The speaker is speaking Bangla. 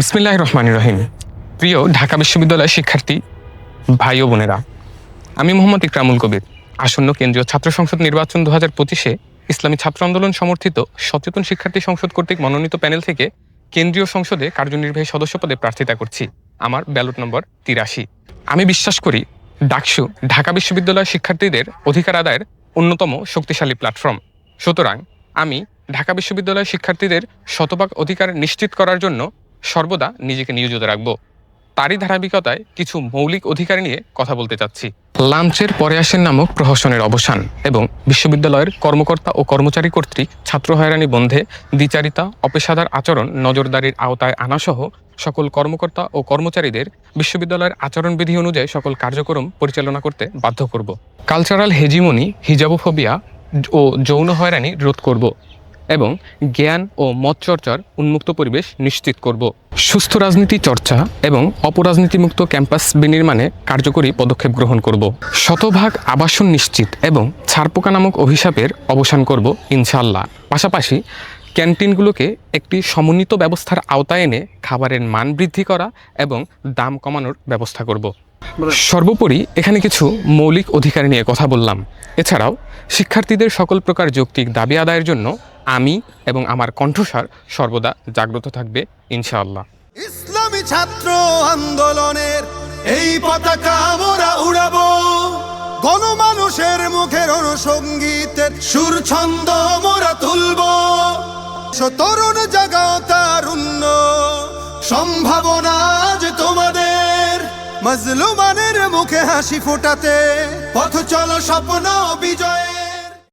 বিসমিল্লাহ রহমান রহিম। প্রিয় ঢাকা বিশ্ববিদ্যালয়ের শিক্ষার্থী, ভাই ও বোনেরা, আমি মোহাম্মদ ইকরামুল কবির, আসন্ন কেন্দ্রীয় ছাত্র সংসদ নির্বাচন দু হাজার পঁচিশে ইসলামী ছাত্র আন্দোলন সমর্থিত সচেতন শিক্ষার্থী সংসদ কর্তৃক মনোনীত প্যানেল থেকে কেন্দ্রীয় সংসদে কার্যনির্বাহী সদস্য পদে প্রার্থিতা করছি। আমার ব্যালট নম্বর তিরাশি। আমি বিশ্বাস করি ডাকসু ঢাকা বিশ্ববিদ্যালয়ের শিক্ষার্থীদের অধিকার আদায়ের অন্যতম শক্তিশালী প্ল্যাটফর্ম। সুতরাং আমি ঢাকা বিশ্ববিদ্যালয়ের শিক্ষার্থীদের শতভাগ অধিকার নিশ্চিত করার জন্য সর্বদা নিজেকে নিয়োজিত রাখব। তারই ধারাবাহিকতায় কিছু মৌলিক অধিকার নিয়ে কথা বলতে চাচ্ছি। লাঞ্চের পরে আসেন নামক প্রহসনের অবসান এবং বিশ্ববিদ্যালয়ের কর্মকর্তা ও কর্মচারী কর্তৃক ছাত্র হয়রানি বন্ধে দ্বিচারিতা, অপেশাদার আচরণ নজরদারির আওতায় আনাসহ সকল কর্মকর্তা ও কর্মচারীদের বিশ্ববিদ্যালয়ের আচরণবিধি অনুযায়ী সকল কার্যক্রম পরিচালনা করতে বাধ্য করব। কালচারাল হেজিমনি, হিজাবোফোবিয়া ও যৌন হয়রানি রোধ করব। এবং জ্ঞান ও মত চর্চার উন্মুক্ত পরিবেশ নিশ্চিত করব। সুস্থ রাজনীতি চর্চা এবং অপরাজনীতিমুক্ত ক্যাম্পাস বিনির্মাণে কার্যকরী পদক্ষেপ গ্রহণ করব। শতভাগ আবাসন নিশ্চিত এবং ছারপোকা নামক অভিশাপের অবসান করব ইনশাল্লাহ পাশাপাশি ক্যান্টিনগুলোকে একটি সমন্বিত ব্যবস্থার আওতায় এনে খাবারের মান বৃদ্ধি করা এবং দাম কমানোর ব্যবস্থা করব। সর্বোপরি এখানে কিছু মৌলিক অধিকার নিয়ে কথা বললাম। এছাড়াও শিক্ষার্থীদের সকল প্রকার যৌক্তিক দাবি আদায়ের জন্য আমি এবং আমার কণ্ঠস্বর সর্বদা জাগ্রত থাকবে, ইনশাআল্লাহ। ইসলামী ছাত্র আন্দোলনের এই পতাকা মোরা উড়াবো। গণমানুষের মুখের অনুসঙ্গীতের সুর ছন্দ মোরা তুলবো তরুণ জাগাও তারুণ্য সম্ভাবনা যে তোমাদের। মজলুমানের মুখে হাসি ফোটাতে পথ চলো স্বপ্ন বিজয়